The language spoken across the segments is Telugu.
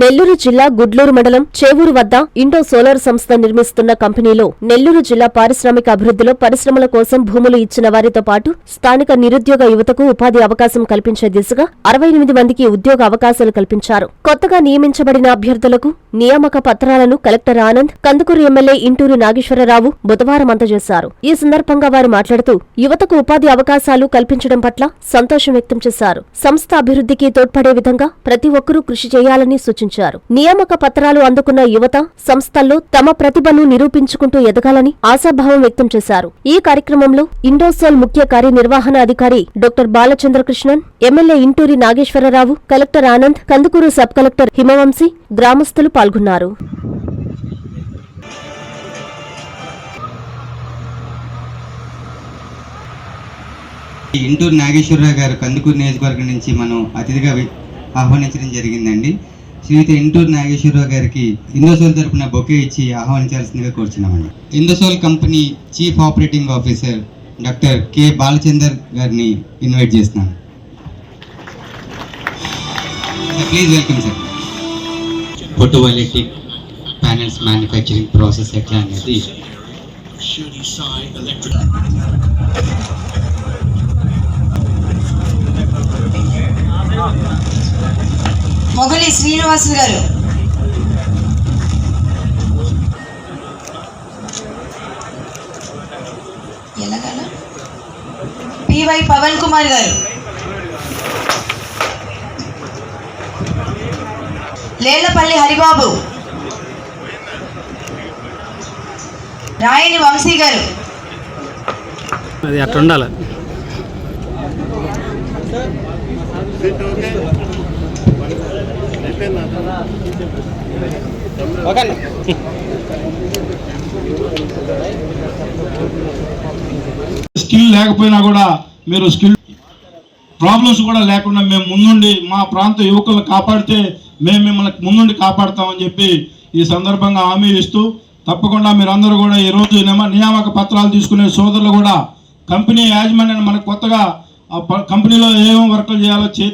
నెల్లూరు జిల్లా గుడ్లూరు మండలం చేవూరు వద్ద ఇండో సోలార్ సంస్థ నిర్మిస్తున్న కంపెనీలో నెల్లూరు జిల్లా పారిశ్రామిక అభివృద్ధిలో పరిశ్రమల కోసం భూములు ఇచ్చిన వారితో పాటు స్థానిక నిరుద్యోగ యువతకు ఉపాధి అవకాశం కల్పించే దిశగా అరవై ఎనిమిది మందికి ఉద్యోగ అవకాశాలు కల్పించారు. కొత్తగా నియమించబడిన అభ్యర్థులకు నియామక పత్రాలను కలెక్టర్ ఆనంద్ కందుకూరు ఎమ్మెల్యే ఇంటూరు నాగేశ్వరరావు బుధవారం అందజేశారు. ఈ సందర్భంగా వారు మాట్లాడుతూ యువతకు ఉపాధి అవకాశాలు కల్పించడం పట్ల సంతోషం వ్యక్తం చేశారు. సంస్థ అభివృద్ధికి తోడ్పడే విధంగా ప్రతి ఒక్కరూ కృషి చేయాలని సూచించారు. నియామక పత్రాలు అందుకున్న యువత సంస్థల్లో తమ ప్రతిభను నిరూపించుకుంటూ ఎదగాలని ఆశాభావం వ్యక్తం చేశారు. ఈ కార్యక్రమంలో ఇండోసోల్ ముఖ్య కార్యనిర్వహణ అధికారి doctor Balachandrakrishnan MLA Inturi Nageswararao collector Anand Kandukur sub collector Himavamshi గ్రామస్తులు పాల్గొన్నారు. ఇంటూరు నాగేశ్వరరావు గారు కందుకూరు నియోజకవర్గం నుంచి మనం అతిథిగా ఆహ్వానించడం జరిగిందండి. శ్రీయుత ఇంటూరు నాగేశ్వరరావు గారికి ఇందోసోల్ తరపున బొకే ఇచ్చి ఆహ్వానించాల్సిందిగా కోరుచున్నామండి Indosol company chief operating officer doctor K Balachander గారిని ఇన్వైట్ చేస్తున్నాను please welcome sir photovoltaic panels manufacturing process ఎట్లా అనేది శ్రీనివాస్ గారు. పివై పవన్ కుమార్ గారు. లేలపల్లి హరిబాబు. రాయని వంశీ గారు. అది అట్లా ఉండాలి స్కిల్ లేకపోయినా కూడా మీరు స్కిల్ ప్రాబ్లమ్స్ కూడా లేకుండా మేము ముందుండి మా ప్రాంత యువకులను కాపాడితే మేము మిమ్మల్ని ముందుండి కాపాడతామని చెప్పి ఈ సందర్భంగా హామీ ఇస్తూ తప్పకుండా మీరందరూ కూడా ఈరోజు నియమ- నియామక పత్రాలు తీసుకునే సోదరులు కూడా కంపెనీ యాజమాన్యాన్ని మనకు కొత్తగా ఆ ప- కంపెనీలో ఏం వర్కులు చేయాలో చే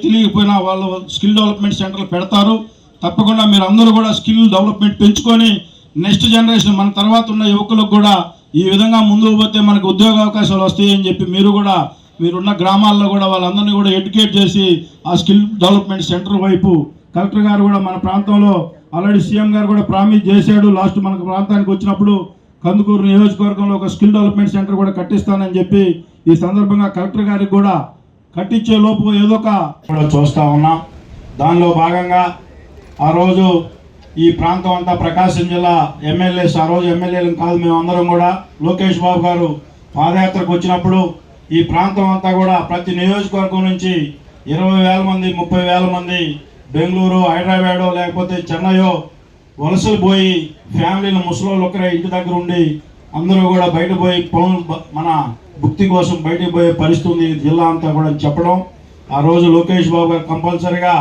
వాళ్ళు స్కిల్ డెవలప్మెంట్ సెంటర్లు పెడతారు. తప్పకుండా మీరు అందరూ కూడా స్కిల్ డెవలప్మెంట్ పెంచుకొని నెక్స్ట్ జనరేషన్ మన తర్వాత ఉన్న యువకులకు కూడా ఈ విధంగా ముందుకు పోతే మనకు ఉద్యోగ అవకాశాలు వస్తాయని చెప్పి మీరు కూడా మీరున్న గ్రామాల్లో కూడా వాళ్ళందరినీ కూడా ఎడ్యుకేట్ చేసి ఆ స్కిల్ డెవలప్మెంట్ సెంటర్ వైపు కలెక్టర్ గారు కూడా మన ప్రాంతంలో ఆల్రెడీ సీఎం గారు కూడా ప్రామిస్ చేశాడు. లాస్ట్ మన ప్రాంతానికి వచ్చినప్పుడు కందుకూరు నియోజకవర్గంలో ఒక స్కిల్ డెవలప్మెంట్ సెంటర్ కూడా కట్టిస్తానని చెప్పి ఈ సందర్భంగా కలెక్టర్ గారికి కూడా కట్టించే లోపు ఏదో ఒక కూడా చూస్తా ఉన్నాం. దానిలో భాగంగా ఆ రోజు ఈ ప్రాంతం అంతా ప్రకాశం జిల్లా ఎమ్మెల్యేస్ ఆ రోజు ఎమ్మెల్యేలు కాదు మేమందరం కూడా లోకేష్ బాబు గారు పాదయాత్రకు వచ్చినప్పుడు ఈ ప్రాంతం అంతా కూడా ప్రతి నియోజకవర్గం నుంచి ఇరవై వేల మంది ముప్పై వేల మంది బెంగళూరు హైదరాబాదో లేకపోతే చెన్నయో వలసలు పోయి ఫ్యామిలీని ముసలోళ్ళు ఒకరే ఇంటి దగ్గర ఉండి అందరూ కూడా బయట పోయి పనులు మన భుక్తి కోసం బయటకు పోయే పరిస్థితి ఉంది జిల్లా అంతా కూడా చెప్పడం. ఆ రోజు లోకేష్ బాబు గారు కంపల్సరిగా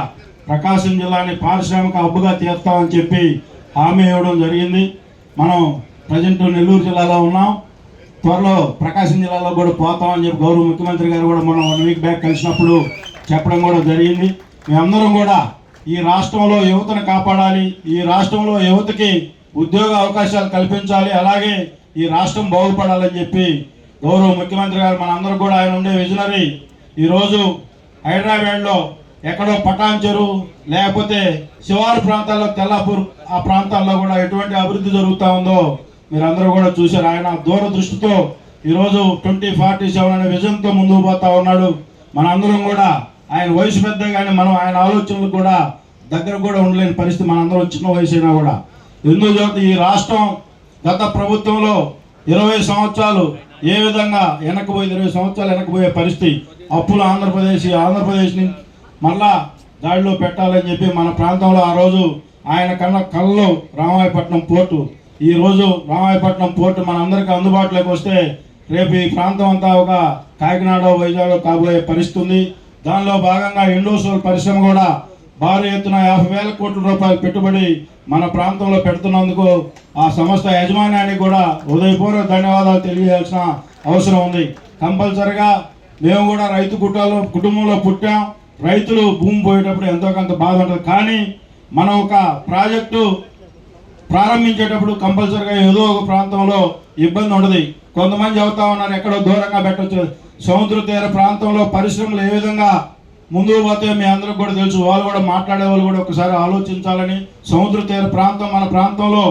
ప్రకాశం జిల్లాని పారిశ్రామిక హబ్బుగా తీస్తామని చెప్పి హామీ ఇవ్వడం జరిగింది. మనం ప్రజెంట్ నెల్లూరు జిల్లాలో ఉన్నాం. త్వరలో ప్రకాశం జిల్లాలో కూడా పోతామని చెప్పి గౌరవ ముఖ్యమంత్రి గారు కూడా మనం వన్ వీక్ బ్యాక్ కలిసినప్పుడు చెప్పడం కూడా జరిగింది. మేమందరం కూడా ఈ రాష్ట్రంలో యువతను కాపాడాలి ఈ రాష్ట్రంలో యువతకి ఉద్యోగ అవకాశాలు కల్పించాలి అలాగే ఈ రాష్ట్రం బాగుపడాలని చెప్పి గౌరవ ముఖ్యమంత్రి గారు మనందరం కూడా ఆయన ఉండే విజనరీ. ఈరోజు హైదరాబాద్లో ఎక్కడో పటాన్ చెరువు లేకపోతే శివారు ప్రాంతాల్లో తెల్లాపూర్ ఆ ప్రాంతాల్లో కూడా ఎటువంటి అభివృద్ధి జరుగుతూ ఉందో మీరందరూ కూడా చూశారు. ఆయన దూరదృష్టితో ఈరోజు ట్వంటీ ఫార్టీ సెవెన్ అనే విజన్తో ముందుకు పోతా ఉన్నాడు. మనందరం కూడా ఆయన వయసు పెద్ద కానీ మనం ఆయన ఆలోచనలు కూడా దగ్గర కూడా ఉండలేని పరిస్థితి మనందరం చిన్న వయసు అయినా కూడా. ఎందుకు ఈ రాష్ట్రం గత ప్రభుత్వంలో ఇరవై సంవత్సరాలు ఏ విధంగా వెనకపోయింది ఇరవై సంవత్సరాలు వెనకపోయే పరిస్థితి? అప్పులు ఆంధ్రప్రదేశ్ ఆంధ్రప్రదేశ్ని మళ్ళా దాడిలో పెట్టాలని చెప్పి మన ప్రాంతంలో ఆ రోజు ఆయన కన్న కళ్ళు రామాయపట్నం పోర్టు. ఈరోజు రామాయపట్నం పోర్టు మనందరికీ అందుబాటులోకి వస్తే రేపు ఈ ప్రాంతం అంతా ఒక కాకినాడ వైజాగ్ కాబోయే పరిస్థితి ఉంది. దానిలో భాగంగా ఇండోసోల్ పరిశ్రమ కూడా భారీ ఎత్తున యాభై వేల కోట్ల రూపాయలు పెట్టుబడి మన ప్రాంతంలో పెడుతున్నందుకు ఆ సంస్థ యజమానానికి కూడా హృదయపూర్వక ధన్యవాదాలు తెలియజేయాల్సిన అవసరం ఉంది. కంపల్సరిగా మేము కూడా రైతు కుటుంబంలో కుటుంబంలో పుట్టాం. రైతులు భూమి పోయేటప్పుడు ఎంతో కొంత బాధ ఉంటుంది. కానీ మనం ఒక ప్రాజెక్టు ప్రారంభించేటప్పుడు కంపల్సరిగా ఏదో ఒక ప్రాంతంలో ఇబ్బంది ఉండదు. కొంతమంది చెబుతా ఉన్నారు ఎక్కడో దూరంగా పెట్టచ్చు. సముద్ర తీర ప్రాంతంలో పరిశ్రమలు ఏ విధంగా ముందుకు పోతే మీ అందరికి కూడా తెలుసు వాళ్ళు కూడా మాట్లాడే వాళ్ళు కూడా ఒకసారి ఆలోచించాలని సముద్ర తీర ప్రాంతం మన ప్రాంతంలో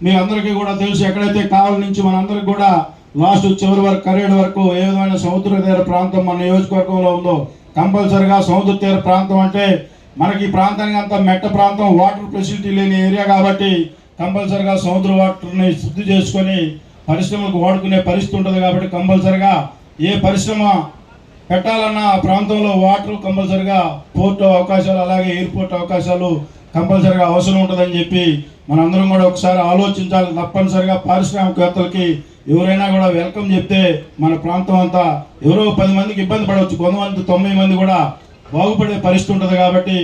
మీ అందరికీ కూడా తెలుసు ఎక్కడైతే కావాలి నుంచి మనందరికి కూడా లాస్ట్ చివరి వరకు కరేడు వరకు ఏ విధమైన సముద్ర తీర ప్రాంతం మన నియోజకవర్గంలో ఉందో కంపల్సరిగా సముద్ర తీర ప్రాంతం అంటే మనకి ఈ ప్రాంతానికి అంతా మెట్ట ప్రాంతం వాటర్ ఫెసిలిటీ లేని ఏరియా కాబట్టి కంపల్సరిగా సముద్ర వాటర్ని శుద్ధి చేసుకొని పరిశ్రమలకు వాడుకునే పరిస్థితి ఉంటుంది కాబట్టి కంపల్సరిగా ఏ పరిశ్రమ పెట్టాలన్న ఆ ప్రాంతంలో వాటర్ కంపల్సరిగా పోర్ట్ అవకాశాలు అలాగే ఎయిర్పోర్ట్ అవకాశాలు కంపల్సరిగా అవసరం ఉంటుందని చెప్పి మనందరం కూడా ఒకసారి ఆలోచించాలి. తప్పనిసరిగా పారిశ్రామికవేత్తలకి ఎవరైనా కూడా వెల్కమ్ చెప్తే మన ప్రాంతం అంతా ఎవరో పది మందికి ఇబ్బంది పడవచ్చు. కొంతమంది తొంభై మంది కూడా బాగుపడే పరిస్థితి ఉంటుంది కాబట్టి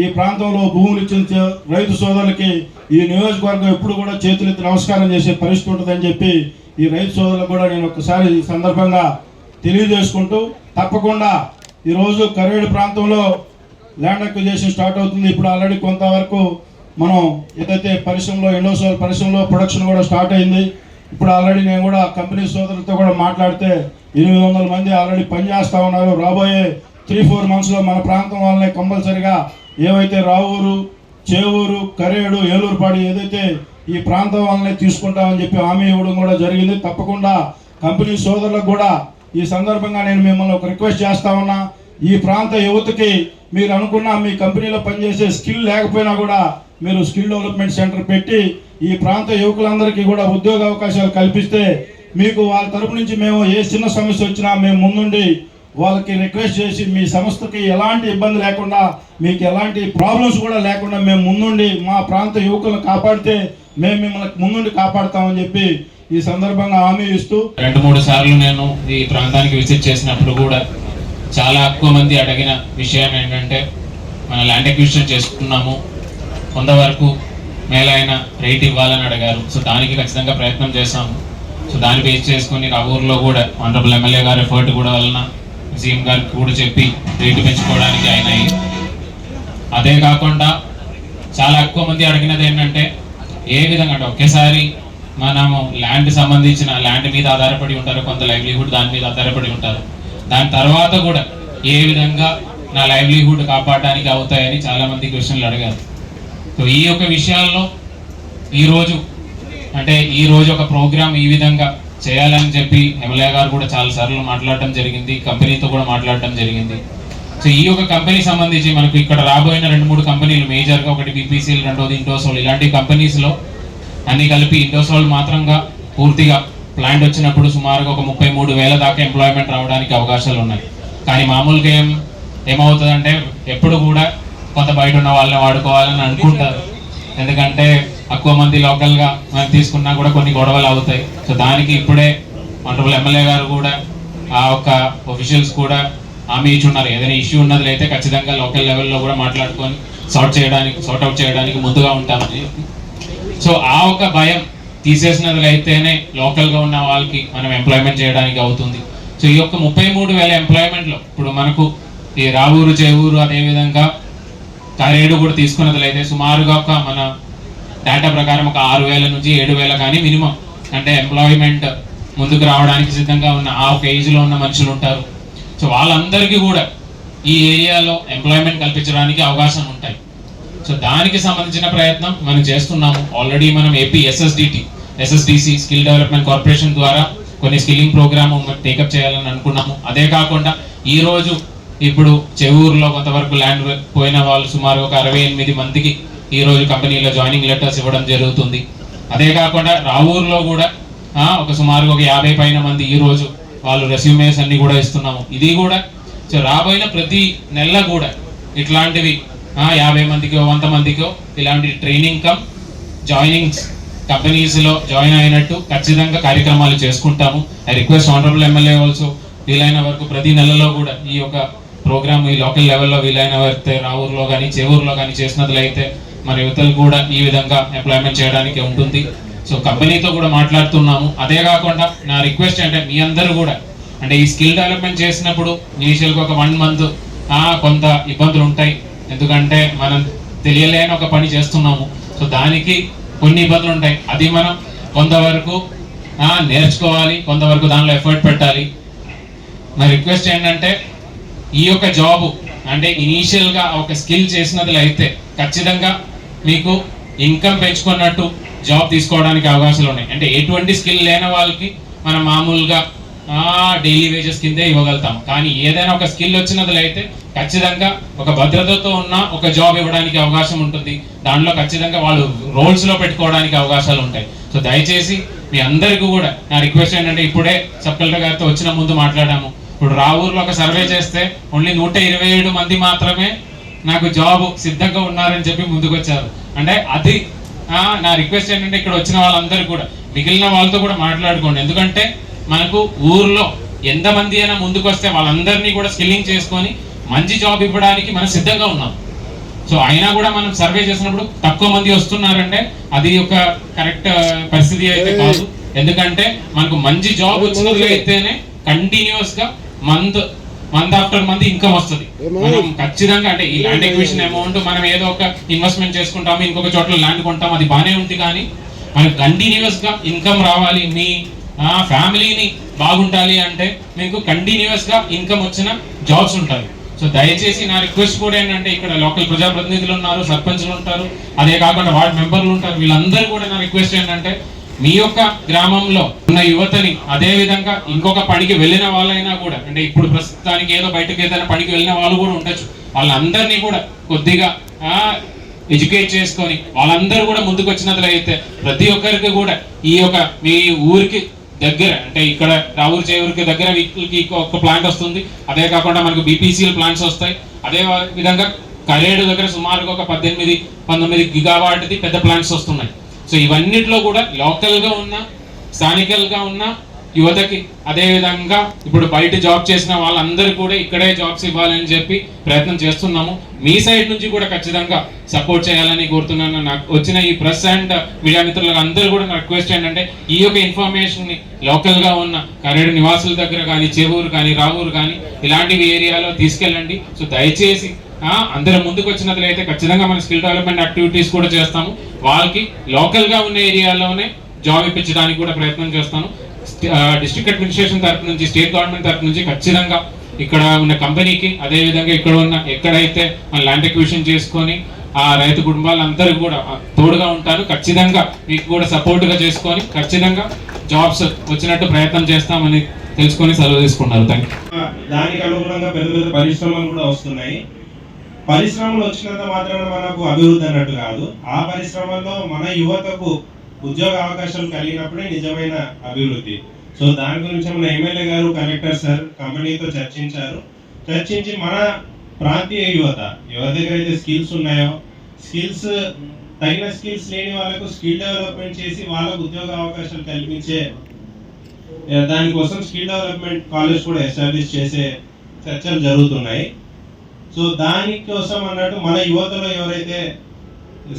ఈ ప్రాంతంలో భూములు ఇచ్చిన రైతు సోదరులకి ఈ నియోజకవర్గం ఎప్పుడు కూడా చేతులెత్తి నమస్కారం చేసే పరిస్థితి ఉంటుందని చెప్పి ఈ రైతు సోదరులకు కూడా నేను ఒకసారి ఈ సందర్భంగా తెలియజేసుకుంటూ తప్పకుండా ఈరోజు కరేడు ప్రాంతంలో ల్యాండ్ అక్విజేషన్ స్టార్ట్ అవుతుంది. ఇప్పుడు ఆల్రెడీ కొంతవరకు మనం ఏదైతే పరిశ్రమలో ఇండోసోల్ పరిశ్రమలో ప్రొడక్షన్ కూడా స్టార్ట్ అయింది. ఇప్పుడు ఆల్రెడీ నేను కూడా కంపెనీ సోదరులతో కూడా మాట్లాడితే ఎనిమిది వందల మంది ఆల్రెడీ పనిచేస్తూ ఉన్నారు. రాబోయే త్రీ ఫోర్ మంత్స్లో మన ప్రాంతం వాళ్ళనే కంపల్సరిగా ఏవైతే రావూరు చేవూరు కరేడు ఏలూరుపాడు ఏదైతే ఈ ప్రాంతం వాళ్ళనే తీసుకుంటామని చెప్పి హామీ ఇవ్వడం కూడా జరిగింది. తప్పకుండా కంపెనీ సోదరులకు కూడా ఈ సందర్భంగా నేను మిమ్మల్ని ఒక రిక్వెస్ట్ చేస్తా ఉన్నా. ఈ ప్రాంత యువతకి మీరు అనుకున్న మీ కంపెనీలో పనిచేసే స్కిల్ లేకపోయినా కూడా మీరు స్కిల్ డెవలప్మెంట్ సెంటర్ పెట్టి ఈ ప్రాంత యువకులందరికీ కూడా ఉద్యోగ అవకాశాలు కల్పిస్తే మీకు వాళ్ళ తరపు నుంచి మేము ఏ చిన్న సమస్య వచ్చినా మేము ముందుండి వాళ్ళకి రిక్వెస్ట్ చేసి మీ సంస్థకి ఎలాంటి ఇబ్బంది లేకుండా మీకు ఎలాంటి ప్రాబ్లమ్స్ కూడా లేకుండా మేము ముందుండి మా ప్రాంత యువకులను కాపాడితే మేము మిమ్మల్ని ముందుండి కాపాడుతామని చెప్పి ఈ సందర్భంగా హామీ ఇస్తూ రెండు మూడు సార్లు నేను ఈ ప్రాంతానికి విజిట్ చేసినప్పుడు కూడా చాలా ఎక్కువ మంది అడిగిన విషయం ఏంటంటే మన ల్యాండ్ ఎక్విజిషన్ చేసుకున్నాము. కొంతవరకు మేలైన రేట్ ఇవ్వాలని అడిగారు. సో దానికి ఖచ్చితంగా ప్రయత్నం చేస్తాము సో దాన్ని బేస్ చేసుకొని ఆ ఊర్లో కూడా ఆనరబుల్ ఎమ్మెల్యే గారి ఎఫర్ట్ కూడా వలన సీఎం గారికి కూడా చెప్పి రేటు పెంచుకోవడానికి అయినాయి అదే కాకుండా చాలా ఎక్కువ మంది అడిగినది ఏంటంటే ఏ విధంగా అంటే ఒకేసారి మనము ల్యాండ్ సంబంధించిన ల్యాండ్ మీద ఆధారపడి ఉంటారు కొంత లైవ్లీహుడ్ దాని మీద ఆధారపడి ఉంటారు. దాని తర్వాత కూడా ఏ విధంగా నా లైవ్లీహుడ్ కాపాడడానికి అవుతాయని చాలామంది క్వశ్చన్లు అడిగారు. సో ఈ యొక్క విషయాల్లో ఈరోజు అంటే ఈ రోజు ఒక ప్రోగ్రామ్ ఈ విధంగా చేయాలని చెప్పి ఎమ్మెల్యే గారు కూడా చాలాసార్లు మాట్లాడటం జరిగింది కంపెనీతో కూడా మాట్లాడటం జరిగింది. సో ఈ యొక్క కంపెనీ సంబంధించి మనకు ఇక్కడ రాబోయిన రెండు మూడు కంపెనీలు మేజర్గా ఒకటి బీపీసీలు రెండోది ఇంటోసోల్ ఇలాంటి కంపెనీస్లో అన్ని కలిపి ఇండోసోల్ మాత్రంగా పూర్తిగా ప్లాంట్ వచ్చినప్పుడు సుమారుగా ఒక ముప్పై మూడు వేల దాకా ఎంప్లాయ్మెంట్ రావడానికి అవకాశాలు ఉన్నాయి. కానీ మామూలుగా ఏం ఏమవుతుందంటే ఎప్పుడు కూడా కొంత బయట ఉన్న వాళ్ళని వాడుకోవాలని అనుకుంటారు. ఎందుకంటే తక్కువ మంది లోకల్గా మనం తీసుకున్నా కూడా కొన్ని గొడవలు అవుతాయి. సో దానికి ఇప్పుడే ఆనరబుల్ ఎమ్మెల్యే గారు కూడా ఆ ఒక్క ఒఫీషియల్స్ కూడా హామీ ఇచ్చి ఉన్నారు. ఏదైనా ఇష్యూ ఉన్నది అయితే ఖచ్చితంగా లోకల్ లెవెల్లో కూడా మాట్లాడుకొని సార్ట్ చేయడానికి సార్ట్ అవుట్ చేయడానికి ముందుగా ఉంటామని సో ఆ ఒక భయం తీసేసినది అయితేనే లోకల్గా ఉన్న వాళ్ళకి మనం ఎంప్లాయ్మెంట్ చేయడానికి అవుతుంది. సో ఈ యొక్క ముప్పై మూడు వేల ఎంప్లాయ్మెంట్లో ఇప్పుడు మనకు ఈ రావూరు చేవూరు అదేవిధంగా కరేడు కూడా తీసుకున్నది అయితే సుమారుగా ఒక మన డేటా ప్రకారం ఒక ఆరు వేల నుంచి ఏడు వేల కానీ మినిమం అంటే ఎంప్లాయ్మెంట్ ముందుకు రావడానికి సిద్ధంగా ఉన్న ఆ ఒక ఏజ్లో ఉన్న మనుషులు ఉంటారు. సో వాళ్ళందరికీ కూడా ఈ ఏరియాలో ఎంప్లాయ్మెంట్ కల్పించడానికి అవకాశం ఉంటాయి. సో దానికి సంబంధించిన ప్రయత్నం మనం చేస్తున్నాము. ఆల్రెడీ మనం AP SSDT SSDC skill development corporation ద్వారా కొన్ని స్కిల్లింగ్ ప్రోగ్రాము టేకప్ చేయాలని అనుకున్నాము. అదే కాకుండా ఈ రోజు ఇప్పుడు చెవూరులో కొంతవరకు ల్యాండ్ పోయిన వాళ్ళు సుమారు ఒక అరవై ఎనిమిది మందికి ఈ రోజు కంపెనీలో జాయినింగ్ లెటర్స్ ఇవ్వడం జరుగుతుంది. అదే కాకుండా రావూరులో కూడా ఒక సుమారు ఒక యాభై పైన మంది ఈ రోజు వాళ్ళు రెస్యూమేస్ అన్ని కూడా ఇస్తున్నాము. ఇది కూడా సో రాబోయిన ప్రతి నెల కూడా ఇట్లాంటివి యాభై మందికో వంద మందికో ఇలాంటి ట్రైనింగ్ కమ్ జాయినింగ్స్ కంపెనీస్లో జాయిన్ అయినట్టు ఖచ్చితంగా కార్యక్రమాలు చేసుకుంటాము. I request honourable MLA also వీలైన వరకు ప్రతి నెలలో కూడా ఈ యొక్క ప్రోగ్రామ్ ఈ లోకల్ లెవెల్లో వీలైన వస్తే రావూరులో కానీ చేవూరులో కానీ చేసినట్లయితే మన యువతలు కూడా ఈ విధంగా ఎంప్లాయ్మెంట్ చేయడానికి ఉంటుంది. సో కంపెనీతో కూడా మాట్లాడుతున్నాము. అదే కాకుండా నా రిక్వెస్ట్ అంటే మీ అందరూ కూడా అంటే ఈ స్కిల్ డెవలప్మెంట్ చేసినప్పుడు ఇనీషియల్గా ఒక వన్ మంత్ కొంత ఇబ్బందులు ఉంటాయి. ఎందుకంటే మనం తెలియలేని ఒక పని చేస్తున్నాము. సో దానికి కొన్ని ఇబ్బందులు ఉంటాయి. అది మనం కొంతవరకు నేర్చుకోవాలి కొంతవరకు దానిలో ఎఫర్ట్ పెట్టాలి. నా రిక్వెస్ట్ ఏంటంటే ఈ యొక్క జాబు అంటే ఇనీషియల్గా ఒక స్కిల్ చేసినది అయితే ఖచ్చితంగా మీకు ఇన్కమ్ పెంచుకున్నట్టు జాబ్ తీసుకోవడానికి అవకాశాలు ఉన్నాయి. అంటే ఎటువంటి స్కిల్ లేని వాళ్ళకి మనం మామూలుగా డైలీ వేజెస్ కిందే ఇవ్వగలుగుతాం. కానీ ఏదైనా ఒక స్కిల్ వచ్చినది అయితే ఖచ్చితంగా ఒక భద్రతతో ఉన్న ఒక జాబ్ ఇవ్వడానికి అవకాశం ఉంటుంది. దాంట్లో ఖచ్చితంగా వాళ్ళు రోల్స్లో పెట్టుకోవడానికి అవకాశాలు ఉంటాయి. సో దయచేసి మీ అందరికీ కూడా నా రిక్వెస్ట్ ఏంటంటే ఇప్పుడే సబ్ కలెక్టర్ గారితో వచ్చిన ముందు మాట్లాడాము. ఇప్పుడు రావూర్లో ఒక సర్వే చేస్తే ఓన్లీ నూట ఇరవై ఏడు మంది మాత్రమే నాకు జాబ్ సిద్ధంగా ఉన్నారని చెప్పి ముందుకొచ్చారు. అంటే అది నా రిక్వెస్ట్ ఏంటంటే ఇక్కడ వచ్చిన వాళ్ళందరూ కూడా మిగిలిన వాళ్ళతో కూడా మాట్లాడుకోండి. ఎందుకంటే మనకు ఊర్లో ఎంతమంది అయినా ముందుకు వస్తే వాళ్ళందరినీ కూడా స్కిల్లింగ్ చేసుకొని మంచి జాబ్ ఇవ్వడానికి మనం సిద్ధంగా ఉన్నాం. సో అయినా కూడా మనం సర్వే చేసినప్పుడు తక్కువ మంది వస్తున్నారంటే అది ఒక కరెక్ట్ పరిస్థితి అయితే కాదు. ఎందుకంటే మనకు మంచి జాబ్ వచ్చినది అయితేనే కంటిన్యూస్గా month month after month income వస్తుంది. మనం ఖచ్చితంగా అంటే ఈ ల్యాండ్ ఎక్విషన్ అమౌంట్ మనం ఏదో ఒక ఇన్వెస్ట్మెంట్ చేసుకుంటాము ఇంకొక చోట్ల ల్యాండ్ కొంటాం అది బాగానే ఉంది కానీ మనకు కంటిన్యూస్గా ఇన్కమ్ రావాలి. మీ ఫ్యామిలీని బాగుంటాలి అంటే మీకు కంటిన్యూస్గా ఇన్కమ్ వచ్చిన జాబ్స్ ఉంటాయి. సో దయచేసి నా రిక్వెస్ట్ కూడా ఏంటంటే ఇక్కడ లోకల్ ప్రజాప్రతినిధులు ఉన్నారు సర్పంచ్లు ఉంటారు అదే కాకుండా వార్డ్ మెంబర్లు ఉంటారు. వీళ్ళందరూ కూడా నా రిక్వెస్ట్ ఏంటంటే మీ యొక్క గ్రామంలో ఉన్న యువతని అదే విధంగా ఇంకొక పనికి వెళ్ళిన వాళ్ళైనా కూడా అంటే ఇప్పుడు ప్రస్తుతానికి ఏదో బయటకు ఏదైనా పనికి వెళ్ళిన వాళ్ళు కూడా ఉండొచ్చు. వాళ్ళందరినీ కూడా కొద్దిగా ఎడ్యుకేట్ చేసుకొని వాళ్ళందరూ కూడా ముందుకు వచ్చినట్లయితే ప్రతి ఒక్కరికి కూడా ఈ యొక్క మీ ఊరికి దగ్గర అంటే ఇక్కడ రావూరు చేవూరికి దగ్గర వీటికి ఒక ప్లాంట్ వస్తుంది. అదే కాకుండా మనకు బీపీసీఎల్ ప్లాంట్స్ వస్తాయి. అదే విధంగా కరేడు దగ్గర సుమారుగా ఒక పద్దెనిమిది పంతొమ్మిది గిగావాట్ది పెద్ద ప్లాంట్స్ వస్తున్నాయి. సో ఇవన్నిట్లో కూడా లోకల్గా ఉన్న స్థానికల్గా ఉన్న యువతకి అదే విధంగా ఇప్పుడు బయట జాబ్ చేసిన వాళ్ళందరూ కూడా ఇక్కడే జాబ్స్ ఇవ్వాలని చెప్పి ప్రయత్నం చేస్తున్నాము. మీ సైడ్ నుంచి కూడా ఖచ్చితంగా సపోర్ట్ చేయాలని కోరుతున్నాను. నాకు వచ్చిన ఈ ప్రెస్ అండ్ మీడియా మిత్రులకు అందరూ కూడా నా రిక్వెస్ట్ ఏంటంటే ఈ యొక్క ఇన్ఫర్మేషన్ని లోకల్గా ఉన్న కరేడు నివాసుల దగ్గర కానీ చెవూరు కానీ రావూరు కానీ ఇలాంటివి ఏరియాలో తీసుకెళ్ళండి. సో దయచేసి ఆ, అందరూ ముందుకు వచ్చినట్లయితే ఖచ్చితంగా మన స్కిల్ డెవలప్మెంట్ యాక్టివిటీస్ కూడా చేస్తాము. వాళ్ళకి లోకల్గా ఉన్న ఏరియాలోనే జాబ్ ఇప్పించడానికి కూడా ప్రయత్నం చేస్తాను. డిస్ట్రిక్ట్ అడ్మినిస్ట్రేషన్ తరఫు నుంచి స్టేట్ గవర్నమెంట్ తరపు నుంచి ఖచ్చితంగా ఇక్కడ ఉన్న కంపెనీకి అదేవిధంగా ఇక్కడ ఉన్న ఎక్కడైతే ల్యాండ్ ఎక్విషన్ చేసుకొని ఆ రైతు కుటుంబాలందరూ కూడా తోడుగా ఉంటారు. ఖచ్చితంగా మీకు కూడా సపోర్ట్గా చేసుకొని ఖచ్చితంగా జాబ్స్ వచ్చినట్టు ప్రయత్నం చేస్తామని తెలుసుకొని సెలవు తీసుకున్నారు. థ్యాంక్ దానికి అనుగుణంగా పెద్ద పెద్ద పరిశ్రమలు కూడా వస్తున్నాయి. పరిశ్రమలు వచ్చినంత మాత్రమే మనకు అభివృద్ధి అన్నట్టు కాదు. ఆ పరిశ్రమల్లో మన యువతకు ఉద్యోగ అవకాశాలు కలిగినప్పుడే నిజమైన అభివృద్ధి. సో దాని గురించి మన ఎమ్మెల్యే గారు కలెక్టర్ సార్ కంపెనీతో చర్చించారు. చర్చించి మన ప్రాంతీయ యువత ఎవరి దగ్గర అయితే స్కిల్స్ ఉన్నాయో స్కిల్స్ తగిన స్కిల్స్ లేని వాళ్ళకు స్కిల్ డెవలప్మెంట్ చేసి వాళ్ళకు ఉద్యోగ అవకాశాలు కల్పించే దానికోసం స్కిల్ డెవలప్మెంట్ కాలేజ్ కూడా ఎస్టాబ్లిష్ చేసే చర్చలు జరుగుతున్నాయి. సో దానికోసం అన్నట్టు మన యువతలో ఎవరైతే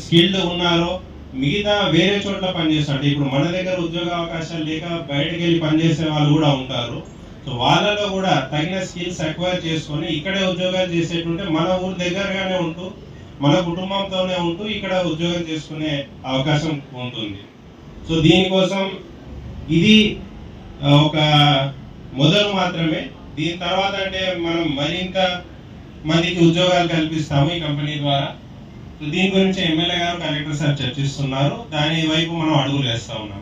స్కిల్డ్ ఉన్నారో మిగతా వేరే చోట్ల పనిచేస్తుంటే ఇప్పుడు మన దగ్గర ఉద్యోగ అవకాశాలు లేక బయటకు వెళ్ళి పనిచేసే వాళ్ళు కూడా ఉంటారు. సో వాళ్ళలో కూడా తగిన స్కిల్స్ అక్వైర్ చేసుకొని ఇక్కడే ఉద్యోగాలు చేసేటుంటే మన ఊరు దగ్గరగానే ఉంటూ మన కుటుంబంతోనే ఉంటూ ఇక్కడ ఉద్యోగం చేసుకునే అవకాశం ఉంటుంది. సో దీనికోసం ఇది ఒక మొదలు మాత్రమే. దీని తర్వాత అంటే మనం మరింత మందికి ఉద్యోగాలు కల్పిస్తాము ఈ కంపెనీ ద్వారా. దీని గురించి ఎమ్మెల్యే గారు కలెక్టర్ సార్ చర్చిస్తున్నారు. దాని వైపు మనం అడుగులు వేస్తా ఉన్నాం.